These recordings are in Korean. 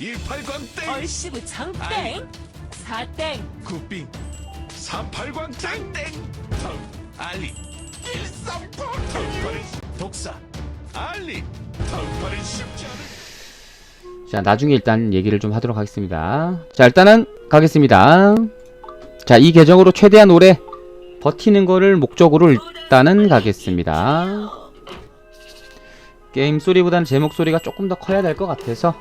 이팔광땡. 얼씨구 장땡. 사땡. 구빙. 사팔광장땡. 알리. 일삼포 털파리 독사. 알리. 털파리 쉽지 않은. 자, 나중에 일단 얘기를 좀 하도록 하겠습니다. 자, 일단은 가겠습니다. 자, 이 계정으로 최대한 오래 버티는 거를 목적으로 일단은 가겠습니다. 게임 소리보다는 제 목소리가 조금 더 커야 될 것 같아서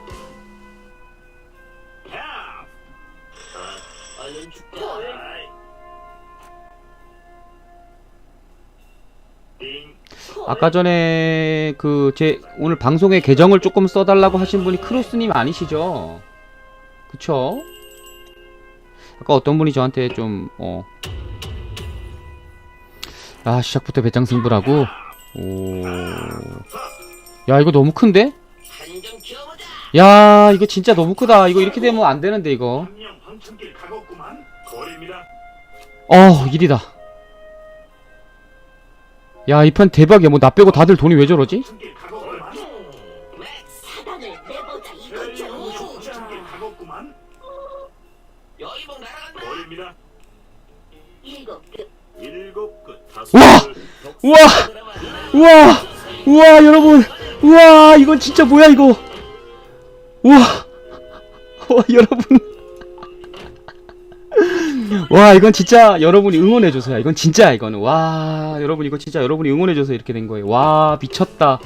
아까 전에 그 제 오늘 방송에 계정을 조금 써달라고 하신 분이 크로스님 아니시죠? 그쵸? 아까 어떤 분이 저한테 좀 어. 아 시작부터 배짱 승부라고. 오. 야 이거 너무 큰데? 야 이거 진짜 너무 크다. 이거 이렇게 되면 안 되는데 이거. 어 일이다. 야 이 판 대박이야. 뭐 나 빼고 다들 돈이 왜 저러지? 우와! 우와! 우와! 우와, 여러분! 우와, 이건 진짜 뭐야, 이거! 우와! 와, 여러분! 와, 이건 진짜 여러분이 응원해 줘서야. 이건 진짜, 이거는. 와, 여러분, 이거 진짜 여러분이 응원해 줘서 이렇게 된 거예요. 와, 미쳤다.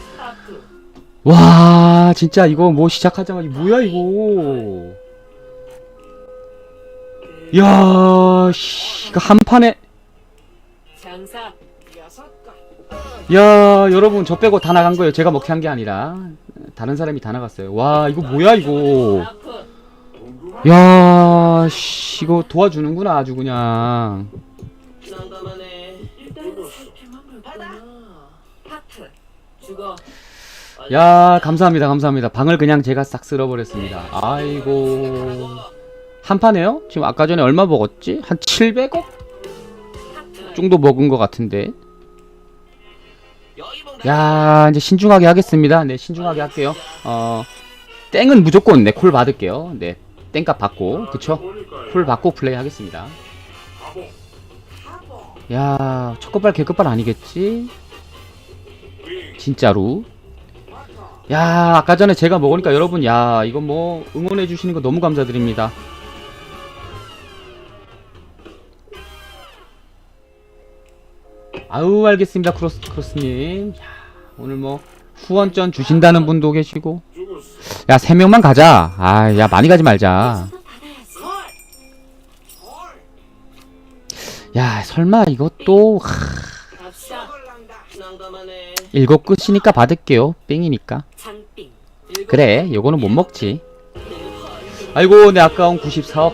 와, 진짜 이거 뭐 시작하자마자, 뭐야, 이거. 야, 씨, 이거 한 판에. 야 여러분 저 빼고 다 나간 거예요 제가 먹게 한게 아니라 다른 사람이 다 나갔어요 와 이거 뭐야 이거 야 씨, 이거 도와주는구나 아주 그냥. 야 감사합니다 감사합니다. 방을 그냥 제가 싹 쓸어버렸습니다. 아이고. 한 판에요? 지금 아까 전에 얼마 먹었지? 한 700억? 하프 정도 먹은 것 같은데. 야 이제 신중하게 하겠습니다. 네 신중하게 할게요. 어 땡은 무조건 네 콜 받을게요. 네 땡값 받고 그쵸? 콜 받고 플레이 하겠습니다. 야 첫급발 개급발 아니겠지? 진짜로? 야 아까 전에 제가 먹으니까 여러분 야 이거 뭐 응원해 주시는 거 너무 감사드립니다. 아우 알겠습니다 크로스 크로스님. 야, 오늘 뭐 후원전 주신다는 분도 계시고 야 세 명만 가자. 아 야 많이 가지 말자. 야 설마 이것도 하, 일곱 끝이니까 받을게요. 뺑이니까. 그래 요거는 못 먹지. 아이고 내 아까운 94억.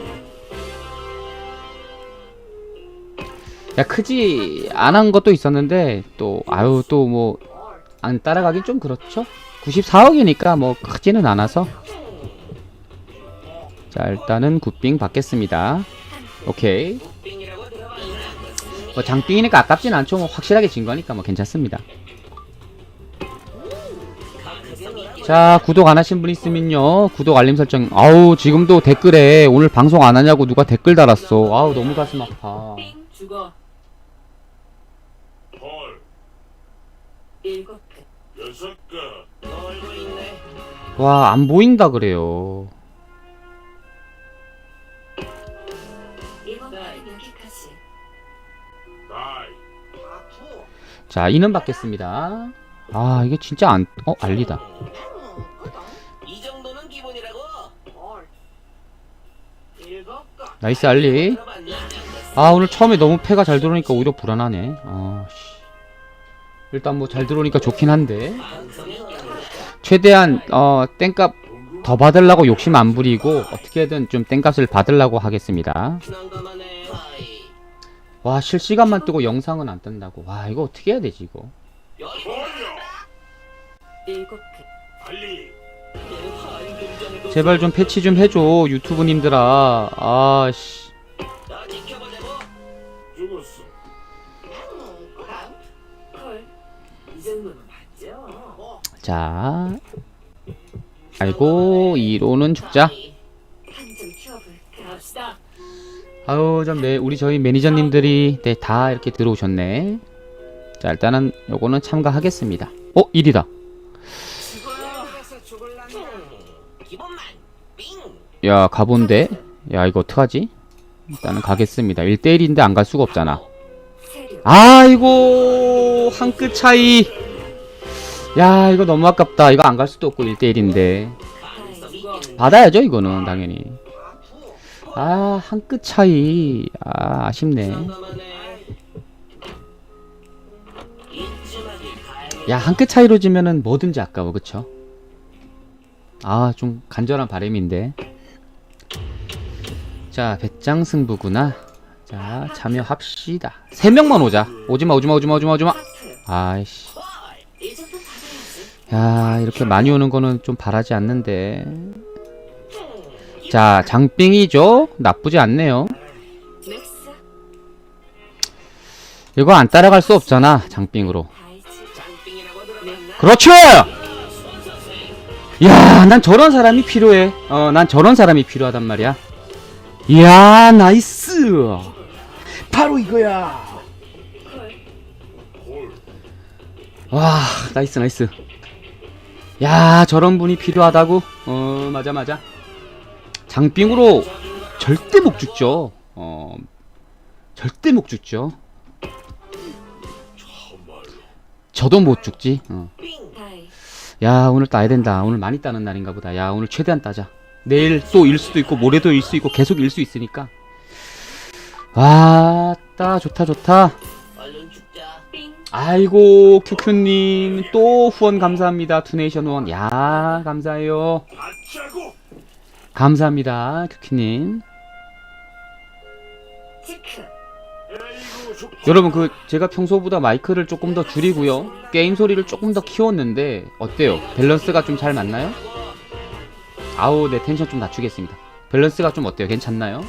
야 크지 안 한 것도 있었는데 또 아유 또 뭐 안 따라가긴 좀 그렇죠 94억이니까 뭐 크지는 않아서. 자 일단은 굿빙 받겠습니다. 오케이. 뭐 장빙이니까 아깝진 않죠. 뭐 확실하게 진 거니까 뭐 괜찮습니다. 자 구독 안 하신 분 있으면요. 구독 알림 설정. 아우 지금도 댓글에 오늘 방송 안 하냐고 누가 댓글 달았어. 아우 너무 가슴 아파. 일곱 급 여섯 끝. 와 안 보인다 그래요. 자 이는 받겠습니다. 아 이게 진짜 안 어 알리다. 나이스 알리. 아 오늘 처음에 너무 패가 잘 들어오니까 오히려 불안하네. 아 씨. 일단 뭐 잘 들어오니까 좋긴 한데 최대한 어 땡값 더 받으려고 욕심 안 부리고 어떻게든 좀 땡값을 받으려고 하겠습니다. 와 실시간만 뜨고 영상은 안 뜬다고. 와 이거 어떻게 해야 되지 이거? 제발 좀 패치 좀 해줘 유튜브님들아. 아씨 자. 아이고 2로는 죽자. 아우 좀 매, 우리 저희 매니저님들이 네, 다 이렇게 들어오셨네. 자 일단은 요거는 참가하겠습니다. 어 1이다. 기본만 삥야 가본데? 야 이거 어떡하지? 일단은 가겠습니다. 1대1인데 안 갈 수가 없잖아. 아이고 한 끗 차이 야 이거 너무 아깝다. 이거 안 갈 수도 없고 1대1인데. 죽어. 받아야죠 이거는 당연히. 아 한 끗 차이. 아 아쉽네. 야 한 끗 차이로 지면은 뭐든지 아까워 그쵸? 아 좀 간절한 바람인데. 자 배짱 승부구나. 자 참여합시다. 세 명만 오자. 오지마 오지마 오지마 오지마 오지마. 아이씨 야 이렇게 많이 오는 거는 좀 바라지 않는데. 자 장빙이죠? 나쁘지 않네요. 이거 안 따라갈 수 없잖아 장빙으로. 그렇죠! 야난 저런 사람이 필요해. 어 난 저런 사람이 필요하단 말이야. 이야 나이스! 바로 이거야. 콜. 와 나이스 나이스 야 저런 분이 필요하다고? 어 맞아 맞아. 장빙으로 절대 못 죽죠. 어 절대 못 죽죠. 저도 못 죽지. 어. 야 오늘 따야 된다. 오늘 많이 따는 날인가 보다. 야 오늘 최대한 따자. 내일 또 일 수도 있고 모레도 일 수 있고 계속 일 수 있으니까. 와따 좋다 좋다 아이고 큐큐님. 또 후원 감사합니다. 투네이션 후원. 야 감사해요. 감사합니다 큐큐님. 여러분 그 제가 평소보다 마이크를 조금 더 줄이고요. 게임 소리를 조금 더 키웠는데 어때요? 밸런스가 좀 잘 맞나요? 아우 내 텐션 좀 낮추겠습니다. 밸런스가 좀 어때요? 괜찮나요?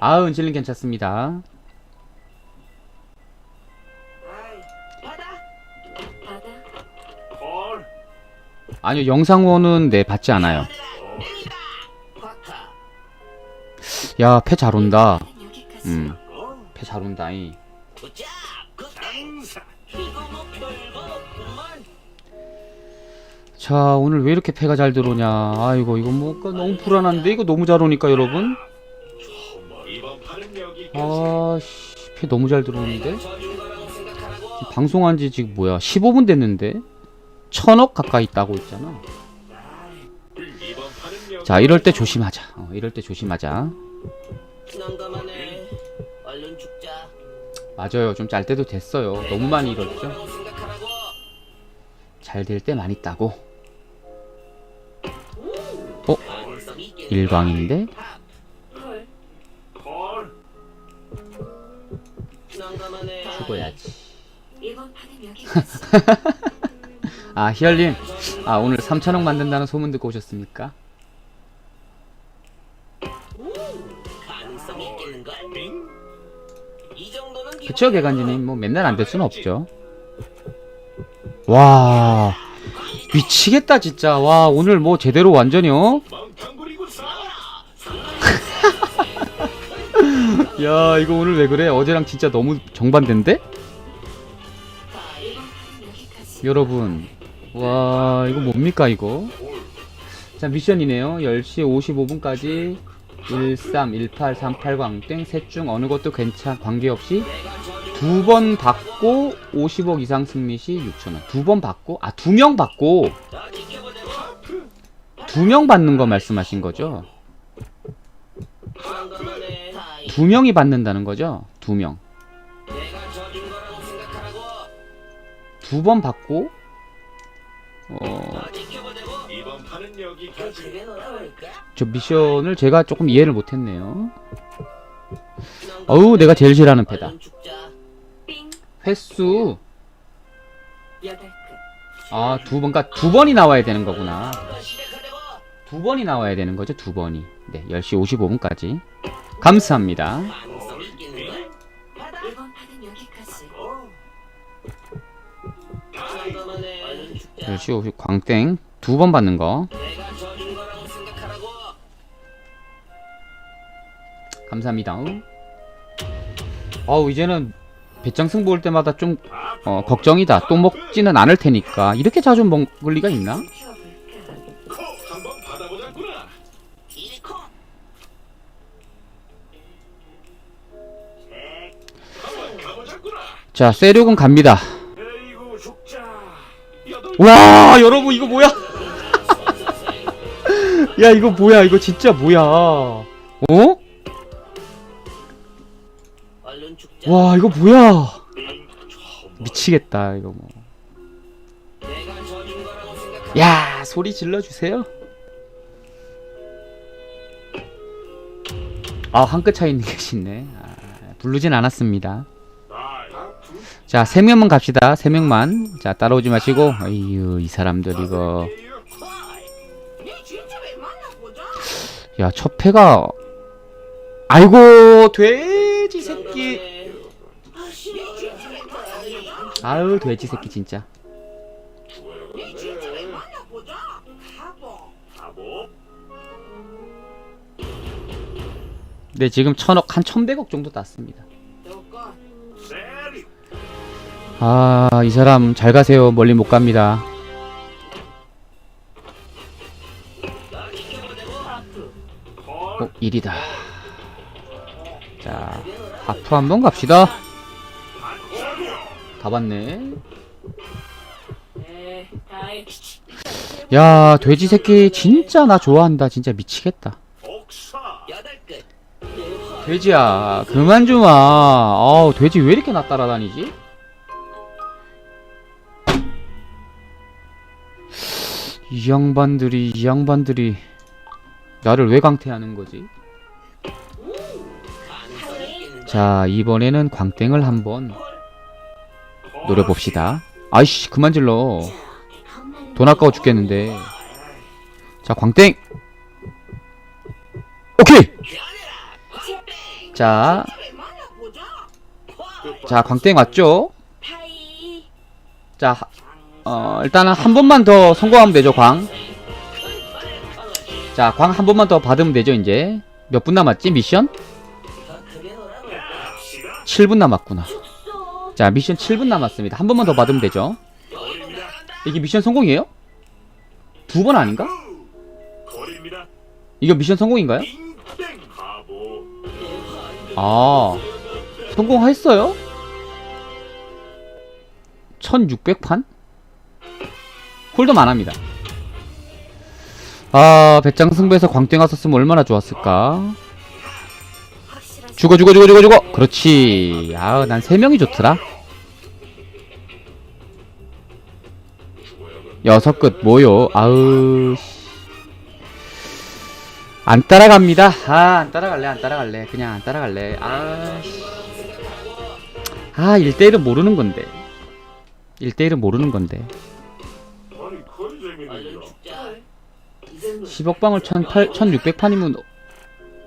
아우 은실님 괜찮습니다 아니요 영상원은 네 받지 않아요. 야 패 잘 온다. 음패 어잘 온다 이 굿잡 굿땡 장사 이거 뭐 별거 없구만 자 오늘 왜 이렇게 패가 잘 들어오냐? 아이고 이거 뭐가 너무 불안한데? 이거 너무 잘 오니까 여러분. 아씨 패 너무 잘 들어오는데? 방송한 지 지금 뭐야? 15분 됐는데 천억 가까이 따고 있잖아. 자 이럴 때 조심하자. 어, 이럴 때 조심하자. 맞아요. 좀 짤 때도 됐어요. 너무 많이 생각하라고. 잘될 때 많이 따고. 있겠네. 일광인데? 죽어야지 아 희열님 아 오늘 3천억 만든다는 소문 듣고 오셨습니까? 그쵸 개간지님 뭐 맨날 안 될 수는 없죠 와 미치겠다 진짜 와 오늘 뭐 제대로 완전히 어? 멍탕 부리고 싸워라 야 이거 오늘 왜 그래 어제랑 진짜 너무 정반대인데? 여러분 와 이거 뭡니까 이거 자 미션이네요 10시 55분까지 13, 18, 38 광땡 셋 중 어느 것도 괜찮 관계없이 두 번 받고 50억 이상 승리 시 6천원 두 번 받고 아 두 명 받고 두 명 받는 거 말씀하신 거죠? 두 명이 받는다는 거죠? 두 명. 내가 져준 거라고 생각하라고 두번 받고 어, 저 미션을 제가 조금 이해를 못 했네요. 어우, 내가 제일 싫어하는 패다. 횟수 아, 두 번, 그러니까 두 번이 나와야 되는 거구나. 두 번이 나와야 되는 거죠, 두 번이. 네, 10시 55분까지. 감사합니다. 자 10시 50 광땡 두 번 받는 거. 감사합니다. 어우 이제는 배짱승 볼 때마다 좀 어, 걱정이다. 또 먹지는 않을 테니까 이렇게 자주 먹을 리가 있나? 자 세륙은 갑니다. 와 여러분 이거 뭐야? 야 이거 뭐야? 이거 진짜 뭐야? 어? 와 이거 뭐야? 미치겠다 이거 뭐. 야 소리 질러 주세요. 아한 끗 차이 있는 계시네. 아, 부르진 않았습니다. 자 세 명만 갑시다. 세 명만. 자 따라오지 마시고. 어휴 이 사람들 이거. 야 첫 패가. 아이고 돼지 새끼. 아유 돼지 새끼 진짜. 네 지금 천억 한 천백억 정도 땄습니다. 아 이 사람 잘 가세요. 멀리 못 갑니다. 어 일이다. 자 하프 한번 갑시다. 다 봤네. 야 돼지 새끼 진짜 나 좋아한다. 진짜 미치겠다. 돼지야 그만 좀 와. 아우 돼지 왜 이렇게 나 따라다니지? 이 양반들이 이 양반들이 나를 왜 강퇴하는 거지? 자 이번에는 광땡을 한번 노려봅시다. 아이씨 그만 질러. 돈 아까워 죽겠는데. 자 광땡. 오케이. 자. 자 광땡 왔죠? 자, 하- 어, 일단은 한 번만 더 성공하면 되죠, 광. 자, 광 한 번만 더 받으면 되죠, 이제. 몇 분 남았지, 미션? 더 크게 놀아볼까. 7분 남았구나. 자, 미션 7분 남았습니다. 한 번만 더 받으면 되죠. 이게 미션 성공이에요? 두 번 아닌가? 이거 미션 성공인가요? 아, 성공했어요? 1600판? 홀덤 안 합니다. 아, 배짱 승부에서 광땡 왔었으면 얼마나 좋았을까? 죽어, 죽어, 죽어, 죽어, 죽어! 그렇지. 아, 난 세 명이 좋더라. 여섯 끝, 뭐요? 아우, 씨. 안 따라갑니다. 아, 안 따라갈래, 안 따라갈래. 그냥 안 따라갈래. 아, 씨. 아, 1대1은 모르는 건데. 1대1은 모르는 건데. 10억 방울 18, 1600판이면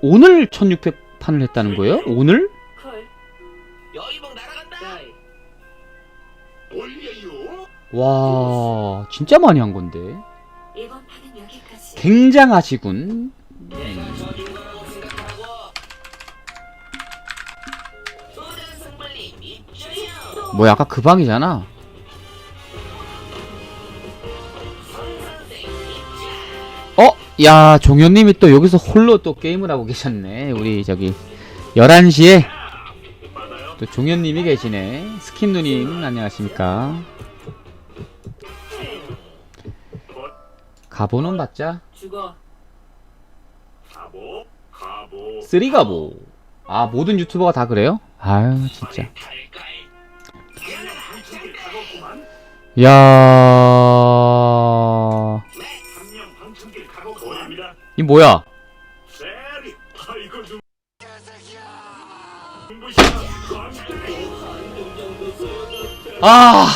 오늘 1600판을 했다는 거예요? 오늘? 와, 진짜 많이 한 건데. 굉장하시군. 입주요. 뭐야, 아까 그 방이잖아. 야, 종현님이 또 여기서 홀로 또 게임을 하고 계셨네. 우리 저기 11시에 또 종현님이 계시네. 스킨누님 안녕하십니까? 가보는 받자. 쓰리가보. 아, 모든 유튜버가 다 그래요? 아유, 진짜. 야. 이 뭐야? 아.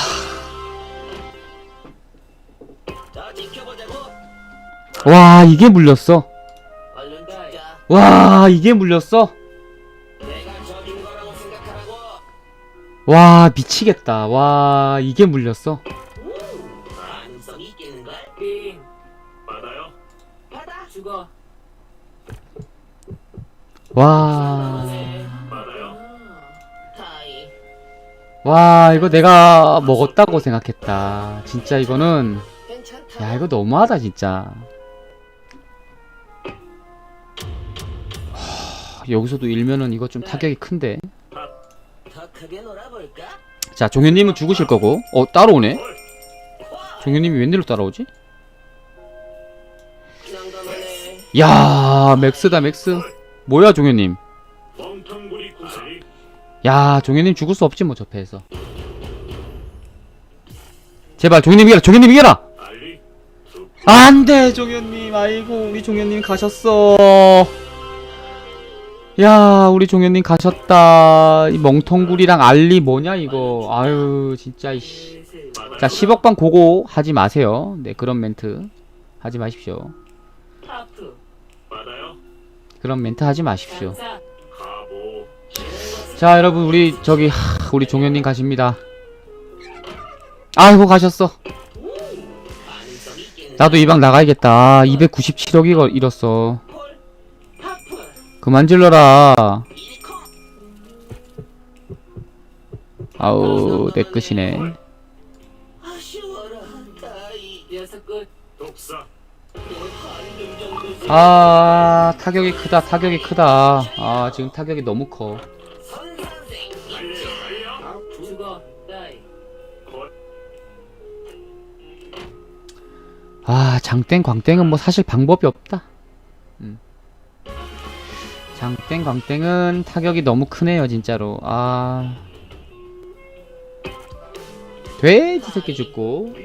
와, 이게 물렸어. 와, 이게 물렸어. 와, 미치겠다. 와, 이게 물렸어. 와. 와, 이거 내가 먹었다고 생각했다. 진짜 이거는. 야, 이거 너무하다, 진짜. 하, 여기서도 일면은 이거 좀 타격이 큰데. 자, 종현님은 죽으실 거고. 어, 따라오네? 종현님이 웬일로 따라오지? 야 맥스다, 맥스. 뭐야, 종현님. 구슬이 야, 종현님 죽을 수 없지, 뭐, 저 패에서. 제발, 종현님 이겨라, 종현님 이겨라! 알리 툭안 돼, 종현님. 아이고, 우리 종현님 가셨어. 야, 우리 종현님 가셨다. 이 멍텅구리랑 알리 뭐냐, 이거. 아유, 진짜, 이씨. 자, 10억방 고고 하지 마세요. 네, 그런 멘트 하지 마십시오. 그런 멘트 하지 마십시오. 자, 여러분, 우리, 저기, 하, 우리 종현님 가십니다. 아이고, 가셨어. 나도 이 방 나가야겠다. 아, 297억 이거 잃었어. 그만 질러라. 아우, 내 끝이네. 아, 타격이 크다, 타격이 크다. 아, 지금 타격이 너무 커. 아, 장땡, 광땡은 뭐 사실 방법이 없다. 음. 장땡, 광땡은 타격이 너무 크네요, 진짜로. 아. 돼지 새끼 죽고.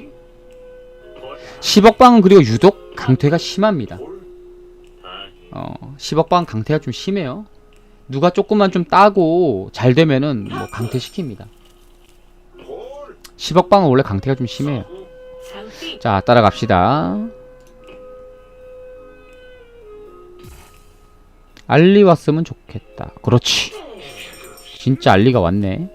10억 방은 그리고 유독 강퇴가 심합니다. 어, 10억 방 강퇴가 좀 심해요. 누가 조금만 좀 따고 잘 되면은 뭐 강퇴시킵니다. 10억 방은 원래 강퇴가 좀 심해요. 자, 따라갑시다. 알리 왔으면 좋겠다. 그렇지. 진짜 알리가 왔네.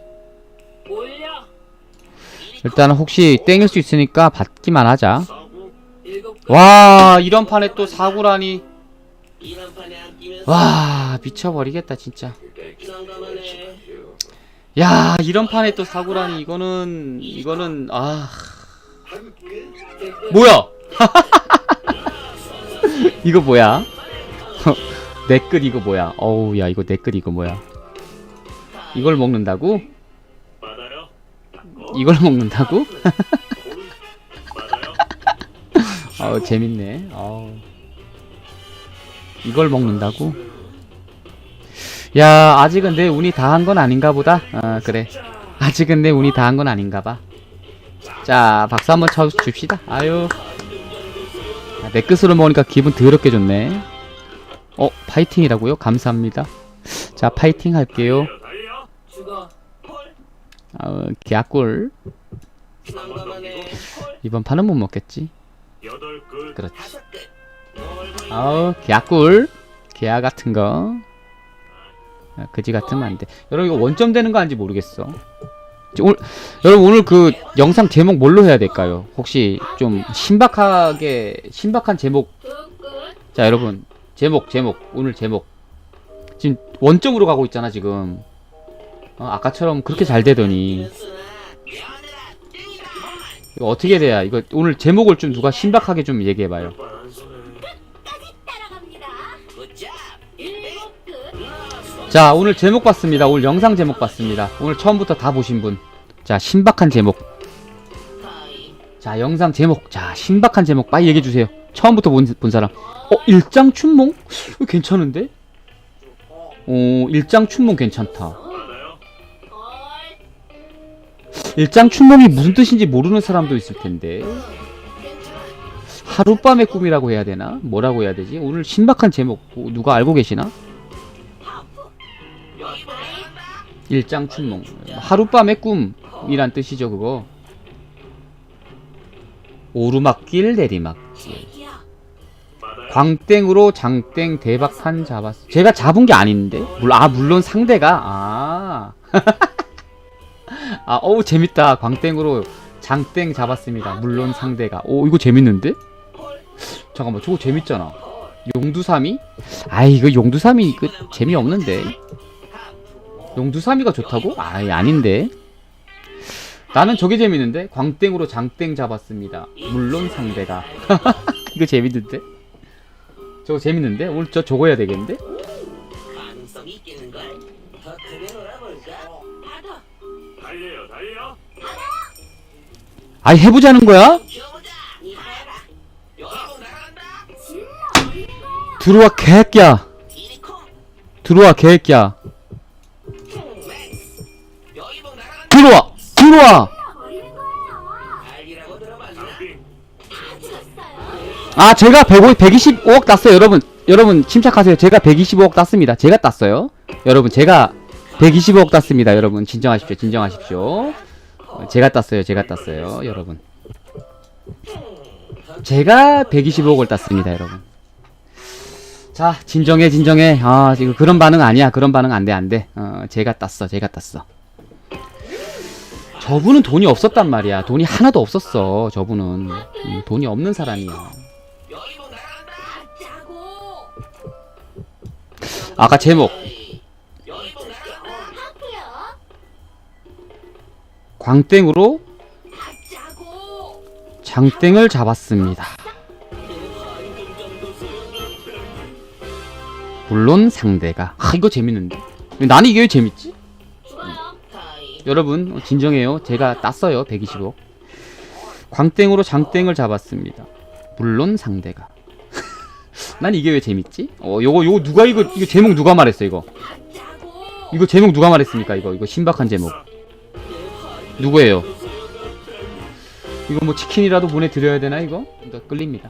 일단은 혹시 땡일 수 있으니까 받기만 하자. 와, 이런 판에 또 사구라니. 와, 미쳐버리겠다, 진짜. 야, 이런 판에 또 사구라니. 이거는, 이거는, 아. 뭐야? 이거 뭐야? 내끝 이거 뭐야? 어우, 야, 이거 내끝 이거 뭐야? 이걸 먹는다고? 이걸 먹는다고? 아우 재밌네. 아우. 이걸 먹는다고? 야 아직은 내 운이 다 한 건 아닌가 보다. 아 그래. 아직은 내 운이 다 한 건 아닌가 봐. 자 박수 한번 쳐 줍시다. 아유. 아, 내 끝으로 먹으니까 기분 더럽게 좋네. 어 파이팅이라고요? 감사합니다. 자 파이팅 할게요. 아우 개꿀. 이번 판은 못 먹겠지. 그렇지. 아우 개꿀 개야 같은 거. 아, 그지 같으면 안돼. 여러분 이거 원점 되는 거 아닌지 모르겠어. 저 오늘, 여러분 오늘 그 영상 제목 뭘로 해야 될까요? 혹시 좀 신박하게 신박한 제목. 자 여러분. 제목 제목. 오늘 제목. 지금 원점으로 가고 있잖아 지금. 어, 아까처럼 그렇게 잘 되더니. 이거 어떻게 돼야 이거 오늘 제목을 좀 누가 신박하게 좀 얘기해봐요 자 오늘 제목 봤습니다 오늘 영상 제목 봤습니다 오늘 처음부터 다 보신 분자 신박한 제목. 자 영상 제목 자 신박한 제목 빨리 얘기해주세요 처음부터 본, 본 사람 어 일장 춘몽? 이거 괜찮은데? 어 일장 춘몽 괜찮다 받아요. 일장 춘몽이 무슨 뜻인지 모르는 사람도 있을 텐데 하룻밤의 꿈이라고 해야 되나? 뭐라고 해야 되지? 오늘 신박한 제목 뭐 누가 알고 계시나? 일장 춘몽 하룻밤의 꿈이란 뜻이죠 그거 오르막길 내리막 제기야. 받아요. 광땡으로 장땡 대박판 잡았어. 제가 잡은 게 아닌데? 물, 아, 물론 상대가, 아. 아, 어우, 재밌다. 광땡으로 장땡 잡았습니다. 물론 상대가. 오, 이거 재밌는데? 잠깐만, 저거 재밌잖아. 용두삼이? 아이 이거 용두삼이 그 재미없는데 용두삼이가 좋다고? 아이 아닌데. 나는 저게 재밌는데? 광땡으로 장땡 잡았습니다. 물론 상대가 이거 재밌는데? 저거 재밌는데? 오늘 저 저거 해야 되겠는데. 아이 해보자는 거야? 들어와 개새끼야. 들어와 개새끼야 들어와 들어와. 아 제가 105, 125억 땄어요. 여러분 여러분 침착하세요. 제가 125억 땄습니다. 제가 땄어요. 여러분 제가 125억 땄습니다. 여러분 진정하십시오. 진정하십시오. 어, 제가 땄어요. 제가 땄어요. 여러분. 제가 125억을 땄습니다 여러분. 자 진정해 진정해. 아 지금 그런 반응 아니야. 그런 반응 안돼 안돼. 어, 제가 땄어 제가 땄어 저분은 돈이 없었단 말이야 돈이 하나도 없었어 저분은 음, 돈이 없는 사람이야. 아까 제목. 광땡으로. 장땡을 잡았습니다. 물론 상대가 아 이거 재밌는데 나는 이게 왜 재밌지? 여러분 어, 진정해요. 제가 땄어요. 125 광땡으로 장땡을 잡았습니다. 물론 상대가. 난 이게 왜 재밌지? 어 요거 요거 누가 이거 이거 제목 누가 말했어 이거. 이거 제목 누가 말했습니까 이거? 이거 신박한 제목. 누구예요? 이거 뭐 치킨이라도 보내드려야 되나 이거? 이거 끌립니다.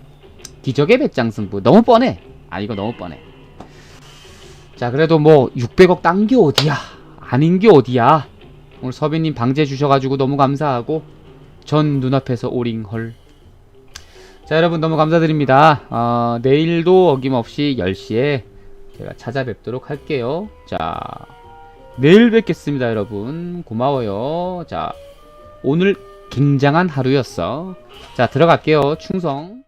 기적의 배짱 승부. 너무 뻔해. 아 이거 너무 뻔해. 자 그래도 뭐 600억 딴 게 어디야? 아닌 게 어디야 오늘 서빈님 방제 주셔가지고 너무 감사하고 전 눈앞에서 오링헐. 자 여러분 너무 감사드립니다. 어, 내일도 어김없이 10시에 제가 찾아뵙도록 할게요. 자 내일 뵙겠습니다 여러분. 고마워요. 자 오늘 굉장한 하루였어. 자 들어갈게요. 충성